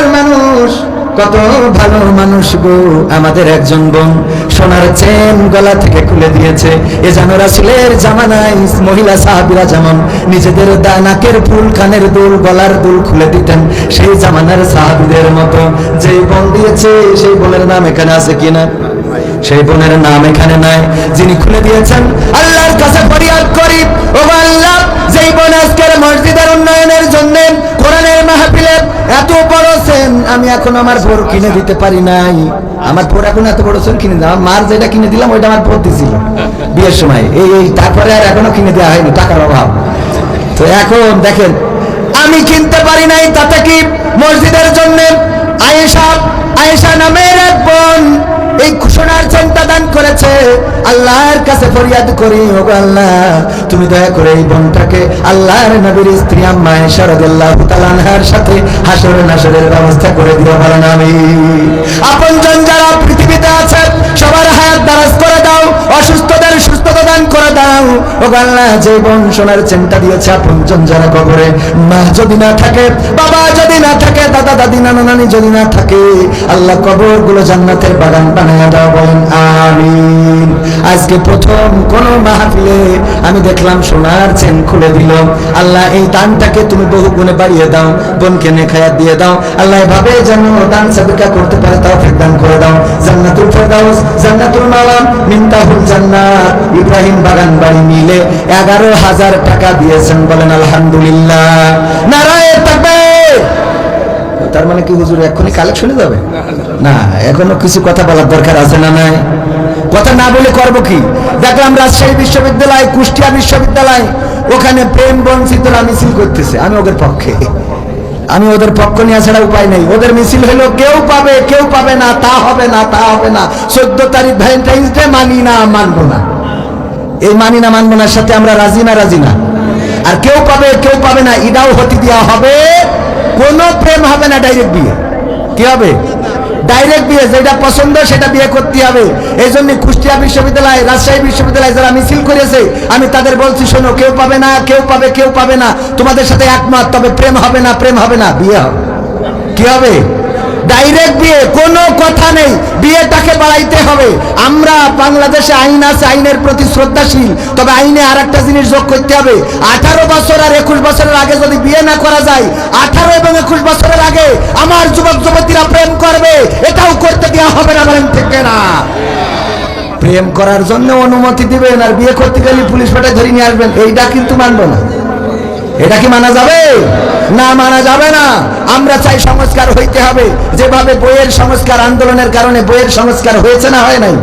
সোনার মানুষ, কত ভালো মানুষ গো, আমাদের একজন বোন। সোনার চেন গলা থেকে খুলে দিয়েছে। এ যেন রাসুলের জামানায় মহিলা সাহাবিরা যেমন নিজেদের নাকের ফুল, কানের দুল, গলার দুল খুলে দিতেন, সেই জামানার সাহাবিদের মতো। যে বোন দিয়েছে, সেই বোনের নাম এখানে আছে কিনা সেই বোনের নাম এখানে নাই। যিনি খুলে দিয়েছেন, আল্লাহর কাছে ফরিয়াদ করি। ও আল্লাহ, যেই বোন আজকের মসজিদের উন্নয়নের জন্য কোরআনের মাহফিলে এত আমি এখন আমার বোর কিনে দিতে পারি নাই। আমার বোর এখন এত বড় চোর কিনে দিলাম। মার যেটা কিনে দিলাম, ওইটা আমার বোর দিছিল। বিয়ের সময়। এই এই, তারপরে আর এখনও কিনে দেওয়া হয়নি, টাকার অভাব। তো এখন দেখেন, আমি কিনতে পারি নাই, তাতে কি মসজিদের জন্য আয়েশা আয়েশা নামের এক বোন ফরিয়াদ করি, ও আল্লাহ। তুমি দয়া করে এই বোনটাকে আল্লাহর নবীর স্ত্রী আম্মা তাআলা আনহার সাথে হাসর নাসরের ব্যবস্থা করে দিও বলেন আমি। আপনজন যারা আল্লাহ যে বোন সোনার চেনটা দিয়েছে আপনজন যারা কবরে। মা যদি না থাকে, বাবা যদি না থাকে, দাদা, দাদি, নানা, নানি যদি না থাকে, আল্লাহ কবরগুলো জান্নাতের বাগান বানায় দাও বলেন, আমিন। আজকে প্রথম কোন মাহফিলে আমি দেখলাম সোনার চেন খুলে দিল। আল্লাহ এই দানটাকে তুমি বহু গুণে বাড়িয়ে দাও, বোনকে নেখায়াত দিয়ে দাও। আল্লাহ এভাবে যেন দান সাদকা করতে পারে তাও দান করে দাও। জান্নাতুল ফেরদাউস, জান্নাতুল মাওয়াম মিনতাহুল জান্নাত, ইব্রাহিম বাগান বাড়ি মিলে এগারো হাজার টাকা দিয়েছেন, বলেন, আলহামদুলিল্লাহ। নারায় তাকবীর তার মানে কি, হুজুর, এক্ষুনি কালেকশনে যাবে? না, এখনও কিছু কথা বলার দরকার আছে না নাই? কথা না বলে করব কি? দেখলাম রাজশাহী বিশ্ববিদ্যালয়, কুষ্টিয়া বিশ্ববিদ্যালয়, ওখানে প্রেম বঞ্চিতরা মিছিল করতেছে। আমি ওদের পক্ষে। আমি ওদের পক্ষ নিয়ে ছাড়া উপায় নেই। ওদের মিছিল হলো, কেউ পাবে কেউ পাবে না, তা হবে না, তা হবে না। চোদ্দ তারিখ ভ্যালেন্টাইন্স ডে, মানি না, মানবো না। এই মানি না, মানবো না সাথে আমরা রাজি না রাজি না। আর কেউ পাবে কেউ পাবে না ইদাও হতে দেওয়া হবে। কোনো প্রেম হবে না ডাইরেক্ট বিয়ে। কি হবে? ডাইরেক্ট বিয়ে, যেটা পছন্দ সেটা বিয়ে করতে হবে। এই জন্য কুষ্টিয়া বিশ্ববিদ্যালয়, রাজশাহী বিশ্ববিদ্যালয় যারা মিছিল করেছে, আমি তাদের বলছি, শোনো, কেউ পাবে না, কেউ পাবে কেউ পাবে না। তোমাদের সাথে একমত, তবে প্রেম হবে না, প্রেম হবে না, বিয়ে হবে। কি হবে? ডাইরেক্ট বিয়ে, কোনো কথা নেই। বিয়েটাকে বাড়াইতে হবে। আমরা বাংলাদেশে আইন আছে, আইনের প্রতি শ্রদ্ধাশীল। তবে আইনে আর একটা জিনিস যোগ করতে হবে। আঠারো বছর আর একুশ বছরের আগে যদি বিয়ে না করা যায়, আঠারো এবং একুশ বছরের আগে আমার যুবক যুবতীরা প্রেম করবে। এটাও করতে দেওয়া হবে না বলেন ঠিক না প্রেম করার জন্য অনুমতি দিবেন আর বিয়ে করতে গেলে পুলিশ পাঠায় ধরে নিয়ে আসবেন। এইটা কিন্তু মানবো না। এটা কি মানা যাবে? না মানা যাবে না। আমরা চাই সংস্কার হইতে হবে। যেভাবে বইয়ের সংস্কার আন্দোলনের কারণে বইয়ের সংস্কার হয়েছে না হয় নাই।